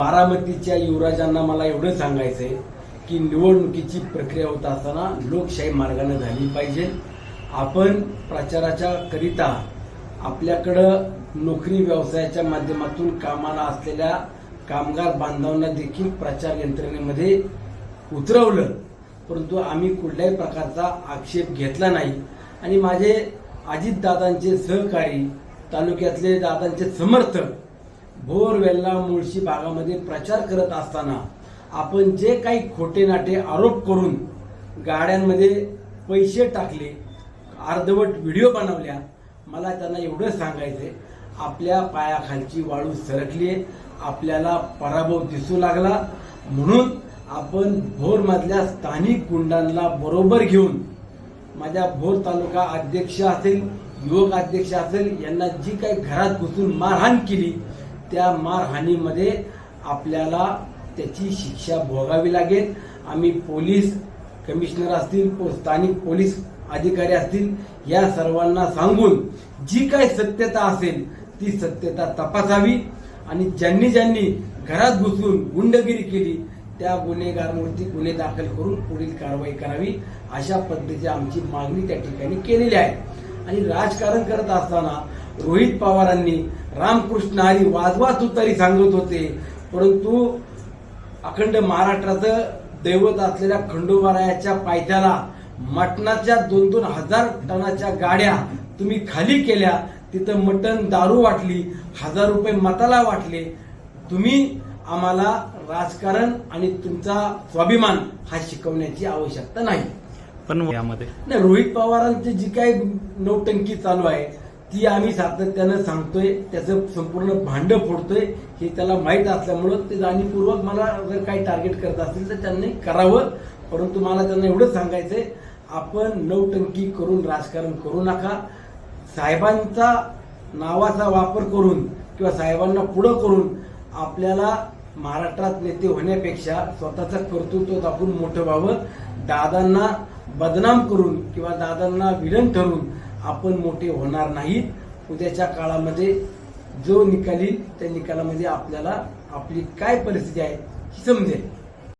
बारामतीच्या युवराजांना मला एवढं सांगायचंय की निवडणुकीची प्रक्रिया होत असताना लोकशाही मार्गाने झाली पाहिजे. आपण प्रचाराच्या करिता आपल्याकडं नोकरी व्यवसायाच्या माध्यमातून कामाला असलेल्या कामगार बांधवांना देखील प्रचार यंत्रणेमध्ये उतरवलं. परंतु आम्ही कुठल्याही प्रकारचा आक्षेप घेतला नाही. आणि माझे अजितदादांचे सहकारी तालुक्यातले दादांचे समर्थक भोर मुळशी भागामध्ये प्रचार करत असताना आपण जे काही खोटे नाटे आरोप करून गाड्यांमध्ये पैसे टाकले अर्धवट व्हिडिओ बनवल्या मला त्यांना एवढं सांगायचंय आपल्या पायाखालची वाळू सरकली आपल्याला पराभव दिसू लागला. म्हणून आपण भोरमधल्या स्थानिक गुंडांना बरोबर घेऊन माझ्या भोर तालुका अध्यक्ष असेल युवक अध्यक्ष असेल यांना जी काही घरात घुसून मारहाण केली त्या मारहाणीमध्ये आपल्याला त्याची शिक्षा भोगावी लागेल. आम्ही पोलीस कमिशनर असतील स्थानिक पोलीस अधिकारी असतील या सर्वांना सांगून जी काही सत्यता असेल ती सत्यता तपासावी. आणि ज्यांनी ज्यांनी घरात घुसून गुंडगिरी केली त्या गुन्हेगारांवरती गुन्हे दाखल करून पुढील कारवाई करावी अशा पद्धतीची आमची मागणी त्या ठिकाणी केलेली आहे. आणि राजकारण करत असताना रोहित पवारांनी रामकृष्ण हरी वाजवा तुतारी सांगत होते. परंतु अखंड महाराष्ट्राचं दैवत असलेल्या खंडोबारायाच्या पायथ्याला मटणाच्या दोन दोन हजार टनाच्या गाड्या तुम्ही खाली केल्या. तिथं मटण दारू वाटली हजार रुपये मताला वाटले. तुम्ही आम्हाला राजकारण आणि तुमचा स्वाभिमान हा शिकवण्याची आवश्यकता नाही. पण यामध्ये नाही रोहित पवारांची जी काही नौटंकी चालू आहे ती आम्ही सातत्यानं सांगतोय त्याचं संपूर्ण भांडं फोडतोय हे त्याला माहीत असल्यामुळं ते जाणीवपूर्वक मला जर काही टार्गेट करत असतील तर त्यांनी करावं. परंतु मला त्यांना एवढंच सांगायचंय आपण नौटंकी करून राजकारण करू नका. साहेबांचा नावाचा वापर करून किंवा साहेबांना पुढं करून आपल्याला महाराष्ट्रात नेते होण्यापेक्षा स्वतःचं कर्तृत्व दाखवून मोठं व्हावं. दादांना बदनाम करून किंवा दादांना विलन ठरून आपण मोठे होणार नाहीत. उद्याच्या काळामध्ये जो निकाल येईल त्या निकालामध्ये आपल्याला आपली काय परिस्थिती आहे ही समजेल म्हणजे